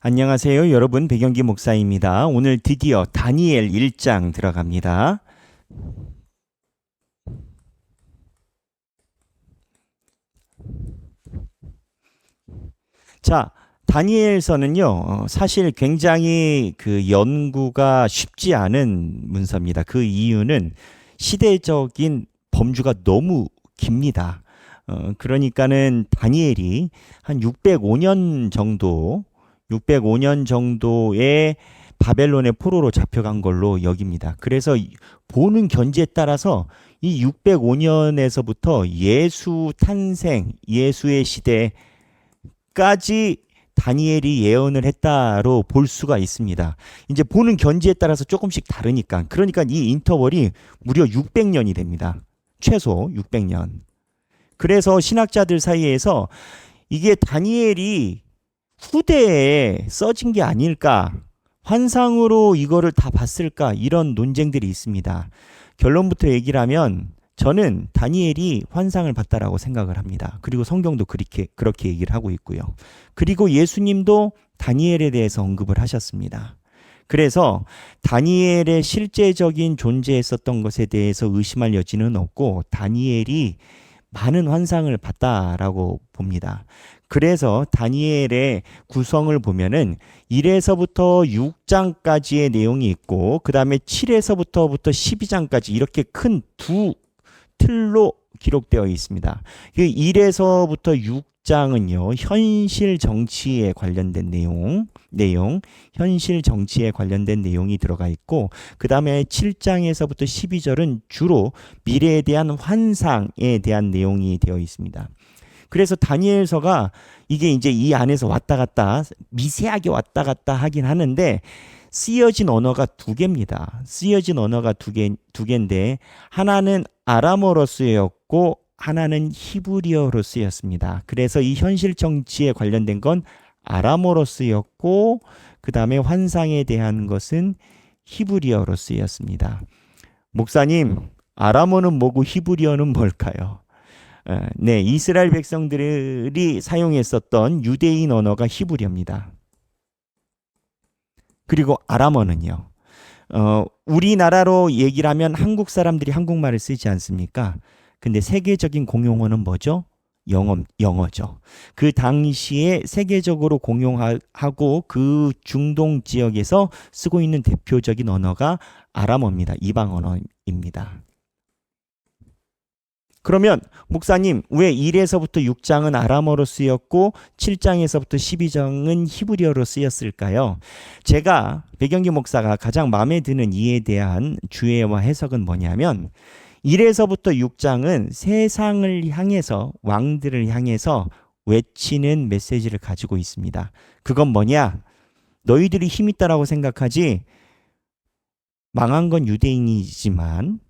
안녕하세요. 여러분, 배경기 목사입니다. 오늘 드디어 다니엘 1장 들어갑니다. 자, 다니엘서는요, 어, 사실 굉장히 그 연구가 쉽지 않은 문서입니다. 그 이유는 시대적인 범주가 너무 깁니다. 어, 그러니까는 다니엘이 한 605년 정도 605년 정도의 바벨론의 포로로 잡혀간 걸로 여깁니다. 그래서 이- 보는 견지에 따라서 이 605년에서부터 예수 탄생, 예수의 시대까지 다니엘이 예언을 했다로 볼 수가 있습니다. 이제 보는 견지에 따라서 조금씩 다르니까. 그러니까 이 인터벌이 무려 600년이 됩니다. 최소 600년. 그래서 신학자들 사이에서 이게 다니엘이 후대에 써진 게 아닐까, 환상으로 이거를 다 봤을까, 이런 논쟁들이 있습니다. 결론부터 얘기를 하면 저는 다니엘이 환상을 봤다라고 생각을 합니다. 그리고 성경도 그렇게, 그렇게 얘기를 하고 있고요. 그리고 예수님도 다니엘에 대해서 언급을 하셨습니다. 그래서 다니엘의 실제적인 존재했었던 것에 대해서 의심할 여지는 없고 다니엘이 많은 환상을 봤다라고 봅니다. 그래서 다니엘의 구성을 보면은 1에서부터 6장까지의 내용이 있고 그 다음에 7에서부터부터 12장까지 이렇게 큰 두 틀로 기록되어 있습니다. 그 1에서부터 6장은요. 현실 정치에 관련된 내용, 내용, 현실 정치에 관련된 내용이 들어가 있고 그다음에 7장에서부터 12절은 주로 미래에 대한 환상에 대한 내용이 되어 있습니다. 그래서 다니엘서가 이게 이제 이 안에서 왔다 갔다 미세하게 왔다 갔다 하긴 하는데 쓰여진 언어가 두 개입니다. 쓰여진 언어가 두 개, 두 개인데 하나는 아람어로 쓰였고 하나는 히브리어로 쓰였습니다. 그래서 이 현실 정치에 관련된 건 아람어로 쓰였고 그 다음에 환상에 대한 것은 히브리어로 쓰였습니다. 목사님, 아람어는 뭐고 히브리어는 뭘까요? 어, 네, 이스라엘 백성들이 사용했었던 유대인 언어가 히브리어입니다. 그리고 아람어는요. 어, 우리나라로 얘기를 하면 한국 사람들이 한국말을 쓰지 않습니까? 근데 세계적인 공용어는 뭐죠? 영어, 영어죠. 그 당시에 세계적으로 공용하고 그 중동 지역에서 쓰고 있는 대표적인 언어가 아람어입니다. 이방 언어입니다. 그러면 목사님 왜 1에서부터 6장은 아람어로 쓰였고 7장에서부터 12장은 히브리어로 쓰였을까요? 제가 배경기 목사가 가장 마음에 드는 이에 대한 주의와 해석은 뭐냐면 1에서부터 6장은 세상을 향해서 왕들을 향해서 외치는 메시지를 가지고 있습니다. 그건 뭐냐? 너희들이 힘 있다라고 생각하지 망한 건 유대인이지만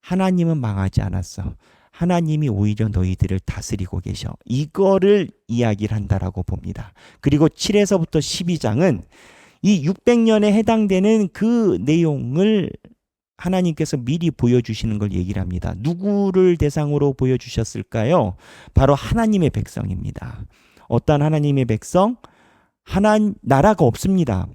하나님은 망하지 않았어. 하나님이 오히려 너희들을 다스리고 계셔. 이거를 이야기를 한다라고 봅니다. 그리고 7에서부터 12장은 이 600년에 해당되는 그 내용을 하나님께서 미리 보여주시는 걸 얘기를 합니다. 누구를 대상으로 보여주셨을까요? 바로 하나님의 백성입니다. 어떤 하나님의 백성? 하나 나라가 없습니다.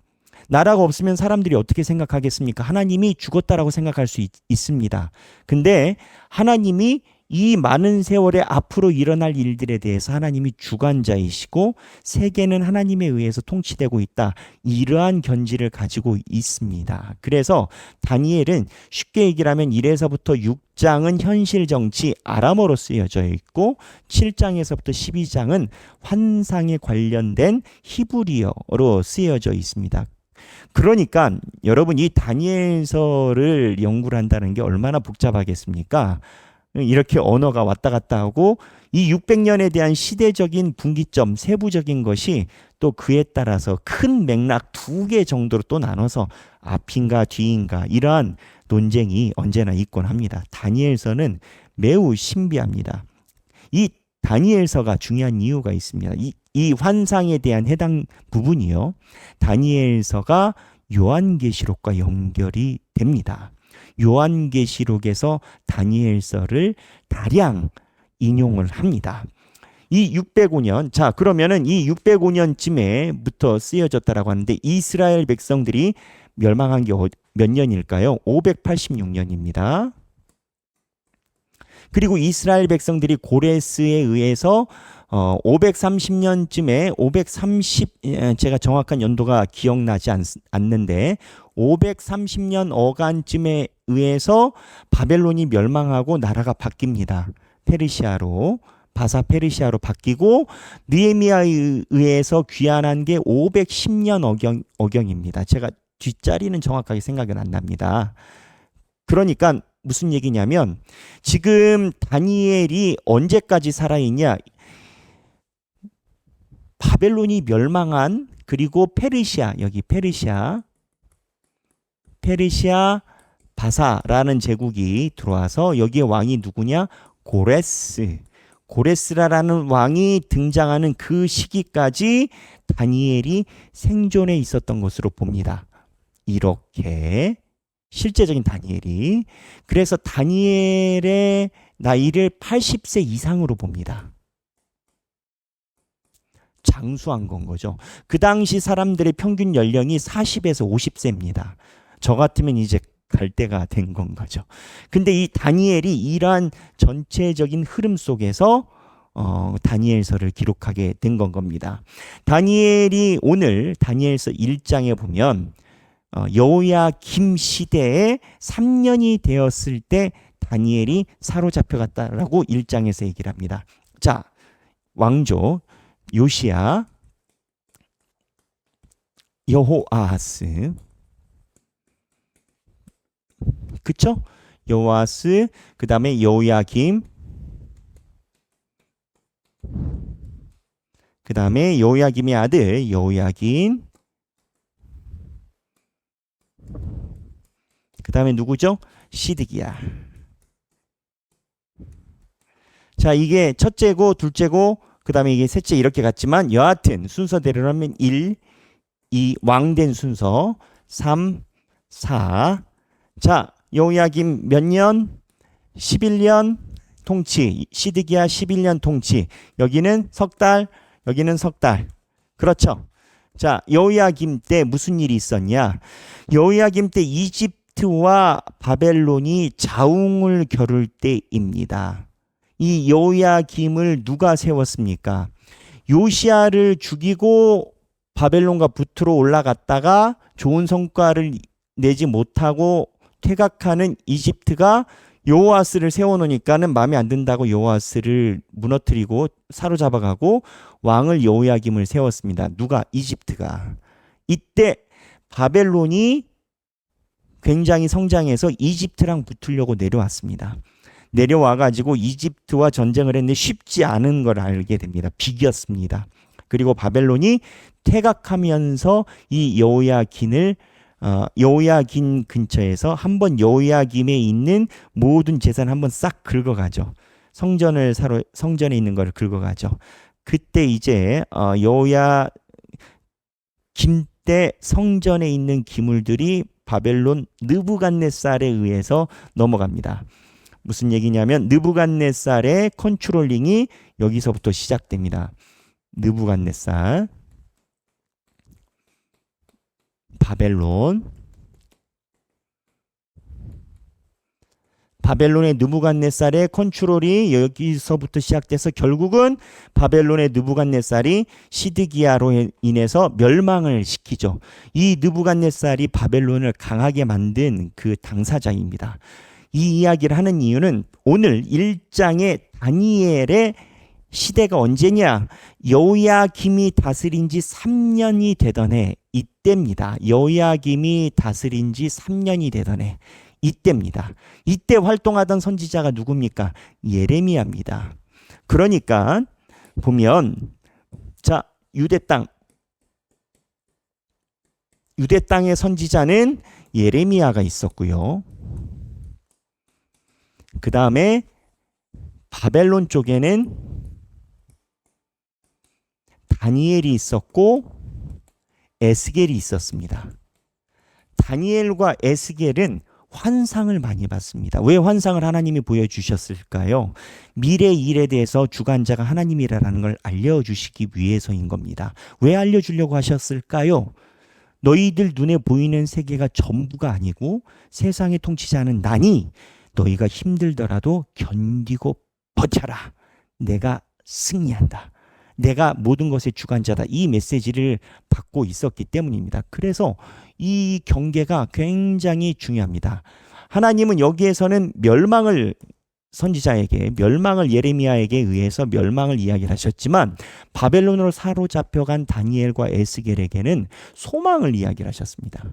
나라가 없으면 사람들이 어떻게 생각하겠습니까? 하나님이 죽었다라고 생각할 수 있, 있습니다. 근데 하나님이 이 많은 세월에 앞으로 일어날 일들에 대해서 하나님이 주관자이시고 세계는 하나님에 의해서 통치되고 있다. 이러한 견지를 가지고 있습니다. 그래서 다니엘은 쉽게 얘기를 하면 1에서부터 6장은 현실 정치 아람어로 쓰여져 있고 7장에서부터 12장은 환상에 관련된 히브리어로 쓰여져 있습니다. 그러니까 여러분 이 다니엘서를 연구를 한다는 게 얼마나 복잡하겠습니까? 이렇게 언어가 왔다 갔다 하고 이 600년에 대한 시대적인 분기점, 세부적인 것이 또 그에 따라서 큰 맥락 두 개 정도로 또 나눠서 앞인가 뒤인가 이러한 논쟁이 언제나 있곤 합니다. 다니엘서는 매우 신비합니다. 이 다니엘서가 중요한 이유가 있습니다. 이, 이 환상에 대한 해당 부분이요. 다니엘서가 요한계시록과 연결이 됩니다. 요한계시록에서 다니엘서를 다량 인용을 합니다. 이 605년 자 그러면은 이 605년쯤에부터 쓰여졌다라고 하는데 이스라엘 백성들이 멸망한 게 몇 년일까요? 586년입니다. 그리고 이스라엘 백성들이 고레스에 의해서 어 530년쯤에 530 예, 제가 정확한 연도가 기억나지 않, 않는데 530년 어간쯤에 의해서 바벨론이 멸망하고 나라가 바뀝니다. 페르시아로 바사 페르시아로 바뀌고 느헤미야에 의해서 귀환한 게 510년 어경, 어경입니다. 제가 뒷자리는 정확하게 생각은 안 납니다. 그러니까 무슨 얘기냐면 지금 다니엘이 언제까지 살아있냐? 바벨론이 멸망한 그리고 페르시아 여기 페르시아 페르시아 바사라는 제국이 들어와서 여기에 왕이 누구냐? 고레스. 고레스라라는 왕이 등장하는 그 시기까지 다니엘이 생존해 있었던 것으로 봅니다. 이렇게 실제적인 다니엘이 그래서 다니엘의 나이를 80세 이상으로 봅니다. 장수한 건 거죠. 그 당시 사람들의 평균 연령이 40에서 50세입니다. 저 같으면 이제 갈 때가 된 건 거죠. 근데 이 다니엘이 이러한 전체적인 흐름 속에서 어, 다니엘서를 기록하게 된 건 겁니다. 다니엘이 오늘 다니엘서 1장에 보면 어, 여호야 김 시대에 3년이 되었을 때 다니엘이 사로잡혀갔다라고 1장에서 얘기를 합니다. 자, 왕조 요시야 여호아하스 그쵸? 여호아스 그 다음에 여호야김 그 다음에 여호야김의 아들 여호야긴 그 다음에 누구죠? 시드기야 자 이게 첫째고 둘째고 그 다음에 이게 셋째 이렇게 갔지만 여하튼 순서대로 하면 1, 2 왕된 순서 3, 4 자, 여호야김 몇 년? 11년 통치. 시드기야 11년 통치. 여기는 석 달, 여기는 석 달. 그렇죠. 자, 여호야김 때 무슨 일이 있었냐? 여호야김 때 이집트와 바벨론이 자웅을 겨룰 때입니다. 이 여호야김을 누가 세웠습니까? 요시아를 죽이고 바벨론과 붙으러 올라갔다가 좋은 성과를 내지 못하고 퇴각하는 이집트가 요아스를 세워놓으니까는 마음에 안 든다고 요아스를 무너뜨리고 사로잡아가고 왕을 여호야김을 세웠습니다. 누가 이집트가 이때 바벨론이 굉장히 성장해서 이집트랑 붙으려고 내려왔습니다. 내려와 가지고 이집트와 전쟁을 했는데 쉽지 않은 걸 알게 됩니다. 비겼습니다. 그리고 바벨론이 퇴각하면서 이 여호야긴을 어, 여호야긴 근처에서 한번 여호야김에 있는 모든 재산 한번 싹 긁어가죠. 성전을 사로 성전에 있는 걸 긁어가죠. 그때 이제 어, 여호야 김 때 성전에 있는 기물들이 바벨론 느부갓네살에 의해서 넘어갑니다. 무슨 얘기냐면 느부갓네살의 컨트롤링이 여기서부터 시작됩니다. 느부갓네살 바벨론 바벨론의 느부갓네살의 컨트롤이 여기서부터 시작돼서 결국은 바벨론의 느부갓네살이 시드기야로 인해서 멸망을 시키죠. 이 느부갓네살이 바벨론을 강하게 만든 그 당사자입니다. 이 이야기를 하는 이유는 오늘 1장의 다니엘의 시대가 언제냐? 여호야김이 다스린 지 3년이 되던 해 이때입니다. 여호야김이 다스린 지 3년이 되던 해 이때입니다. 이때 활동하던 선지자가 누굽니까? 예레미야입니다. 그러니까 보면 자, 유대 땅 유대 땅의 선지자는 예레미야가 있었고요. 그 다음에 바벨론 쪽에는 다니엘이 있었고 에스겔이 있었습니다. 다니엘과 에스겔은 환상을 많이 봤습니다. 왜 환상을 하나님이 보여주셨을까요? 미래 일에 대해서 주관자가 하나님이라는 걸 알려주시기 위해서인 겁니다. 왜 알려주려고 하셨을까요? 너희들 눈에 보이는 세계가 전부가 아니고 세상의 통치자는 나니 너희가 힘들더라도 견디고 버텨라. 내가 승리한다. 내가 모든 것의 주관자다. 이 메시지를 받고 있었기 때문입니다. 그래서 이 경계가 굉장히 중요합니다. 하나님은 여기에서는 멸망을 선지자에게 멸망을 예레미야에게 의해서 멸망을 이야기를 하셨지만 바벨론으로 사로잡혀간 다니엘과 에스겔에게는 소망을 이야기를 하셨습니다.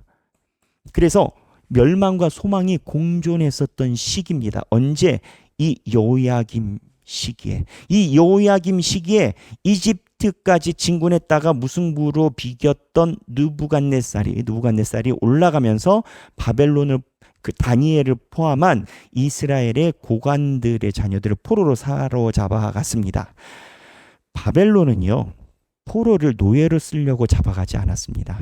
그래서 멸망과 소망이 공존했었던 시기입니다. 언제 이 여호야김 시기에 이 여호야김 시기에 이집트까지 진군했다가 무승부로 비겼던 느부갓네살이 느부갓네살이 올라가면서 바벨론을 그 다니엘을 포함한 이스라엘의 고관들의 자녀들을 포로로 사로잡아 갔습니다. 바벨론은요. 포로를 노예로 쓰려고 잡아가지 않았습니다.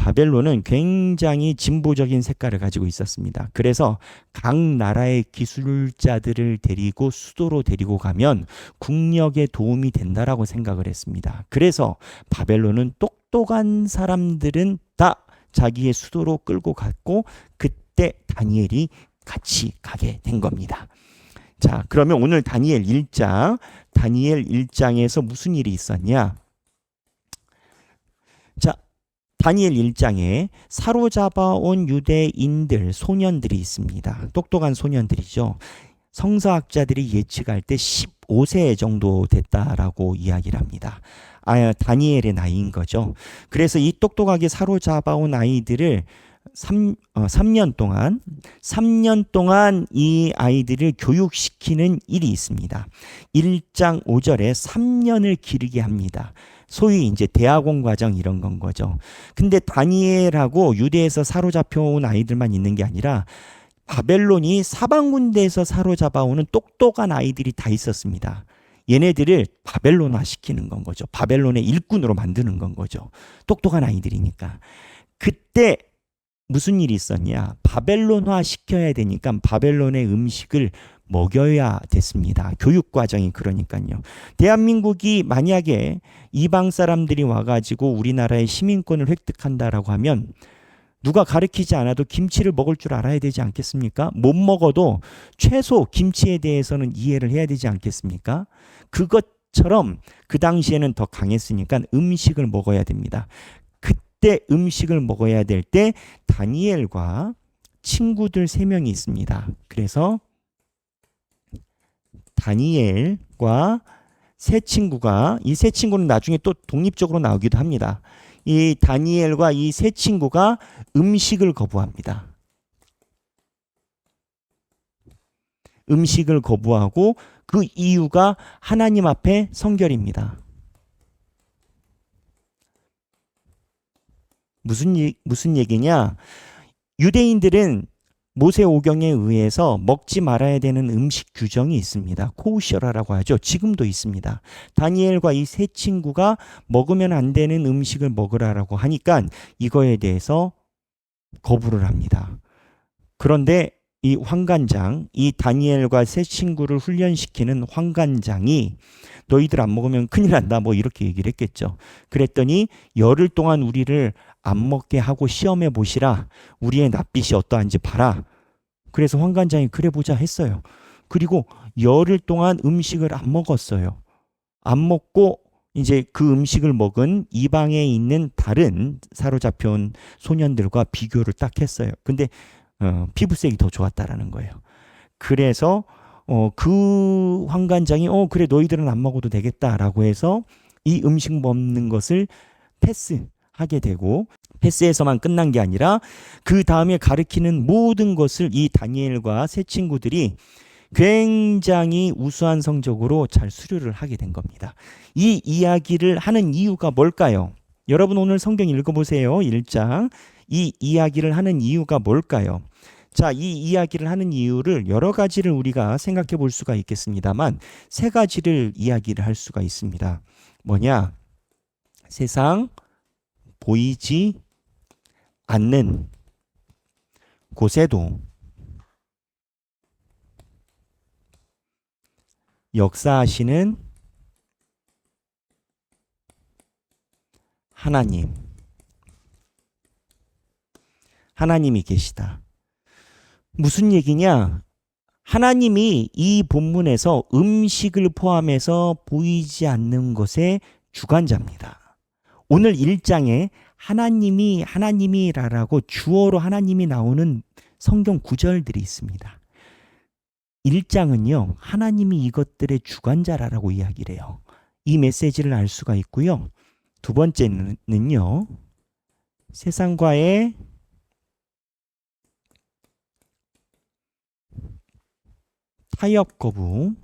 바벨론은 굉장히 진보적인 색깔을 가지고 있었습니다. 그래서 각 나라의 기술자들을 데리고 수도로 데리고 가면 국력에 도움이 된다라고 생각을 했습니다. 그래서 바벨론은 똑똑한 사람들은 다 자기의 수도로 끌고 갔고 그때 다니엘이 같이 가게 된 겁니다. 자, 그러면 오늘 다니엘 1장, 다니엘 1장에서 무슨 일이 있었냐? 자, 다니엘 1장에 사로잡아온 유대인들, 소년들이 있습니다. 똑똑한 소년들이죠. 성서학자들이 예측할 때 15세 정도 됐다라고 이야기를 합니다. 아, 다니엘의 나이인 거죠. 그래서 이 똑똑하게 사로잡아온 아이들을 3, 어, 3년 동안 3년 동안 이 아이들을 교육시키는 일이 있습니다. 1장 5절에 3년을 기르게 합니다. 소위 이제 대학원 과정 이런 건 거죠. 근데 다니엘하고 유대에서 사로잡혀 온 아이들만 있는 게 아니라 바벨론이 사방 군대에서 사로잡아 오는 똑똑한 아이들이 다 있었습니다. 얘네들을 바벨론화 시키는 건 거죠. 바벨론의 일꾼으로 만드는 건 거죠. 똑똑한 아이들이니까. 그때 무슨 일이 있었냐? 바벨론화 시켜야 되니까 바벨론의 음식을 먹여야 됐습니다. 교육 과정이 그러니까요. 대한민국이 만약에 이방 사람들이 와가지고 우리나라의 시민권을 획득한다라고 하면 누가 가르치지 않아도 김치를 먹을 줄 알아야 되지 않겠습니까? 못 먹어도 최소 김치에 대해서는 이해를 해야 되지 않겠습니까? 그것처럼 그 당시에는 더 강했으니까 음식을 먹어야 됩니다. 그때 음식을 먹어야 될 때 다니엘과 친구들 세 명이 있습니다. 그래서 다니엘과 세 친구가 이 세 친구는 나중에 또 독립적으로 나오기도 합니다. 이 다니엘과 이 세 친구가 음식을 거부합니다. 음식을 거부하고 그 이유가 하나님 앞에 성결입니다. 무슨 이- 무슨 얘기냐? 유대인들은 모세 오경에 의해서 먹지 말아야 되는 음식 규정이 있습니다. 코우셔라라고 하죠. 지금도 있습니다. 다니엘과 이 세 친구가 먹으면 안 되는 음식을 먹으라라고 하니까 이거에 대해서 거부를 합니다. 그런데 이 황관장, 이 다니엘과 세 친구를 훈련시키는 황관장이 너희들 안 먹으면 큰일 난다. 뭐 이렇게 얘기를 했겠죠. 그랬더니 열흘 동안 우리를 안 먹게 하고 시험해 보시라. 우리의 낯빛이 어떠한지 봐라. 그래서 황관장이 그래 보자 했어요. 그리고 열흘 동안 음식을 안 먹었어요. 안 먹고 이제 그 음식을 먹은 이방에 있는 다른 사로잡혀온 소년들과 비교를 딱 했어요. 근데 어, 피부색이 더 좋았다라는 거예요. 그래서 어, 그 황관장이 어 그래 너희들은 안 먹어도 되겠다라고 해서 이 음식 먹는 것을 패스 하게 되고 패스에서만 끝난 게 아니라 그 다음에 가르치는 모든 것을 이 다니엘과 세 친구들이 굉장히 우수한 성적으로 잘 수료를 하게 된 겁니다. 이 이야기를 하는 이유가 뭘까요? 여러분 오늘 성경 읽어보세요. 1장. 이 이야기를 하는 이유가 뭘까요? 자, 이 이야기를 하는 이유를 여러 가지를 우리가 생각해 볼 수가 있겠습니다만 세 가지를 이야기를 할 수가 있습니다. 뭐냐? 세상 보이지 않는 곳에도 역사하시는 하나님. 하나님이 계시다. 무슨 얘기냐? 하나님이 이 본문에서 음식을 포함해서 보이지 않는 것의 주관자입니다. 오늘 1장에 하나님이 하나님이라고 주어로 하나님이 나오는 성경 구절들이 있습니다. 1장은요. 하나님이 이것들의 주관자라고 이야기를 해요. 이 메시지를 알 수가 있고요. 두 번째는요. 세상과의 타협 거부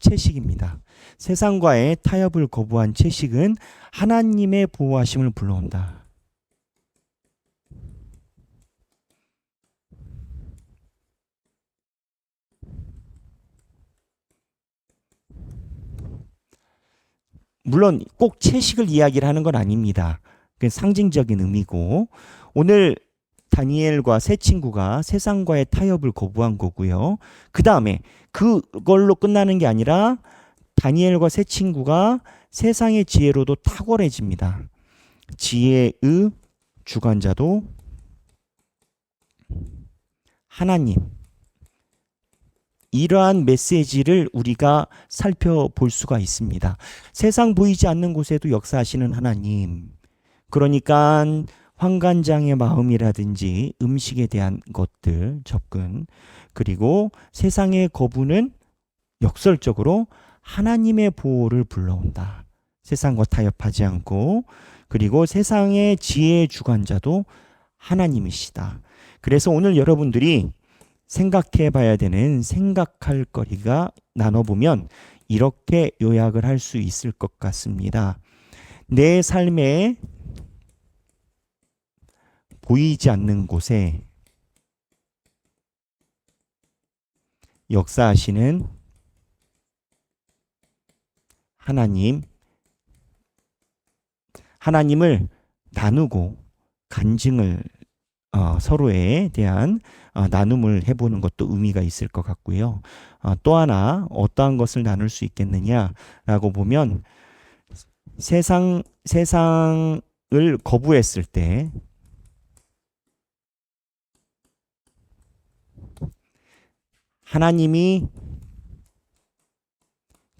채식입니다. 세상과의 타협을 거부한 채식은 하나님의 보호하심을 불러온다. 물론 꼭 채식을 이야기를 하는 건 아닙니다. 그 상징적인 의미고 오늘 다니엘과 세 친구가 세상과의 타협을 거부한 거고요. 그 다음에 그걸로 끝나는 게 아니라 다니엘과 세 친구가 세상의 지혜로도 탁월해집니다. 지혜의 주관자도 하나님. 이러한 메시지를 우리가 살펴볼 수가 있습니다. 세상 보이지 않는 곳에도 역사하시는 하나님. 그러니까 환관장의 마음이라든지 음식에 대한 것들 접근 그리고 세상의 거부는 역설적으로 하나님의 보호를 불러온다. 세상과 타협하지 않고 그리고 세상의 지혜의 주관자도 하나님이시다. 그래서 오늘 여러분들이 생각해 봐야 되는 생각할 거리가 나눠보면 이렇게 요약을 할 수 있을 것 같습니다. 내 삶에 보이지 않는 곳에 역사하시는 하나님, 하나님을 나누고 간증을 어, 서로에 대한 어, 나눔을 해보는 것도 의미가 있을 것 같고요. 어, 또 하나 어떠한 것을 나눌 수 있겠느냐라고 보면 세상 세상을 거부했을 때 하나님이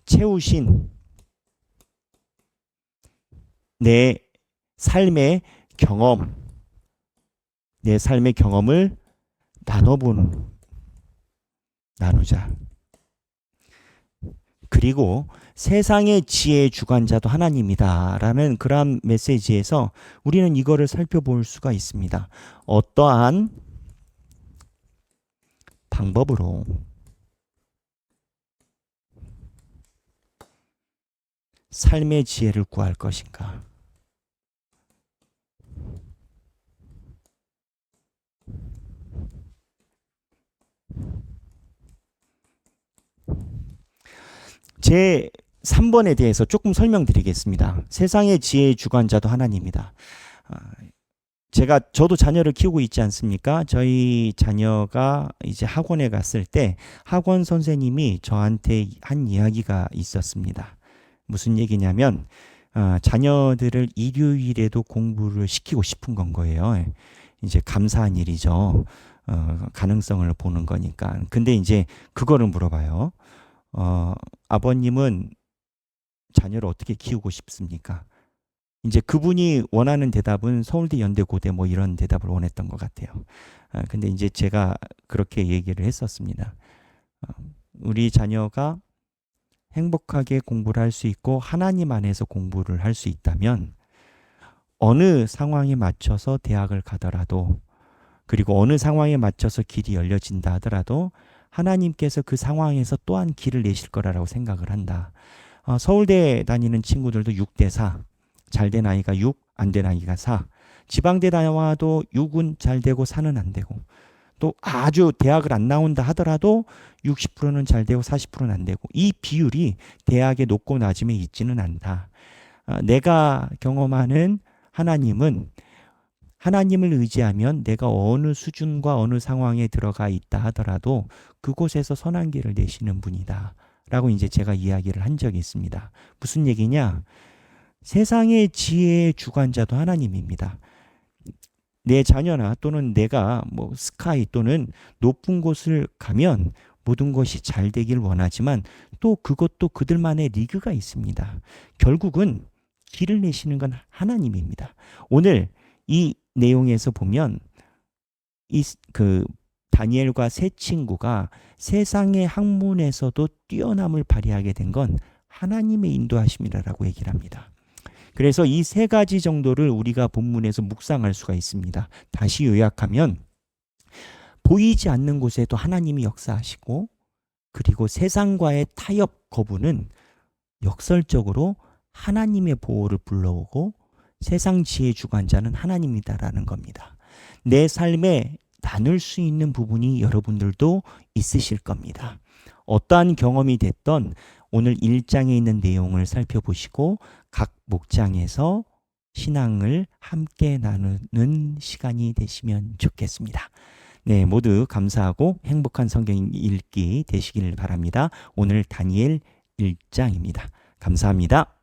채우신 내 삶의 경험, 내 삶의 경험을 나눠보는, 나누자. 그리고 세상의 지혜의 주관자도 하나님이다 라는 그러한 메시지에서 우리는 이거를 살펴볼 수가 있습니다. 어떠한 방법으로 삶의 지혜를 구할 것인가? 제 3번에 대해서 조금 설명드리겠습니다. 세상의 지혜의 주관자도 하나님이다. 아, 제가 저도 자녀를 키우고 있지 않습니까? 저희 자녀가 이제 학원에 갔을 때 학원 선생님이 저한테 한 이야기가 있었습니다. 무슨 얘기냐면 어, 자녀들을 일요일에도 공부를 시키고 싶은 건 거예요. 이제 감사한 일이죠. 어, 가능성을 보는 거니까. 근데 이제 그거를 물어봐요. 어, 아버님은 자녀를 어떻게 키우고 싶습니까? 이제 그분이 원하는 대답은 서울대 연대 고대 뭐 이런 대답을 원했던 것 같아요. 아, 근데 이제 제가 그렇게 얘기를 했었습니다. 어, 우리 자녀가 행복하게 공부를 할 수 있고 하나님 안에서 공부를 할 수 있다면 어느 상황에 맞춰서 대학을 가더라도 그리고 어느 상황에 맞춰서 길이 열려진다 하더라도 하나님께서 그 상황에서 또한 길을 내실 거라고 생각을 한다. 어, 서울대 다니는 친구들도 6대 4, 잘 된 아이가 6, 안 된 아이가 4. 지방대 나와도 6은 잘 되고 4는 안 되고 또 아주 대학을 안 나온다 하더라도 60%는 잘 되고 40%는 안 되고 이 비율이 대학의 높고 낮음에 있지는 않다. 아, 내가 경험하는 하나님은 하나님을 의지하면 내가 어느 수준과 어느 상황에 들어가 있다 하더라도 그곳에서 선한 길을 내시는 분이다. 라고 이제 제가 이야기를 한 적이 있습니다. 무슨 얘기냐? 세상의 지혜의 주관자도 하나님입니다. 내 자녀나 또는 내가 뭐 스카이 또는 높은 곳을 가면 모든 것이 잘 되길 원하지만 또 그것도 그들만의 리그가 있습니다. 결국은 길을 내시는 건 하나님입니다. 오늘 이 내용에서 보면 이 그 다니엘과 세 친구가 세상의 학문에서도 뛰어남을 발휘하게 된 건 하나님의 인도하심이라고 얘기를 합니다. 그래서 이 세 가지 정도를 우리가 본문에서 묵상할 수가 있습니다. 다시 요약하면 보이지 않는 곳에도 하나님이 역사하시고 그리고 세상과의 타협 거부는 역설적으로 하나님의 보호를 불러오고 세상 지혜 주관자는 하나님이다라는 겁니다. 내 삶에 나눌 수 있는 부분이 여러분들도 있으실 겁니다. 어떠한 경험이 됐던 오늘 1장에 있는 내용을 살펴보시고 각 목장에서 신앙을 함께 나누는 시간이 되시면 좋겠습니다. 네, 모두 감사하고 행복한 성경 읽기 되시길 바랍니다. 오늘 다니엘 1장입니다. 감사합니다.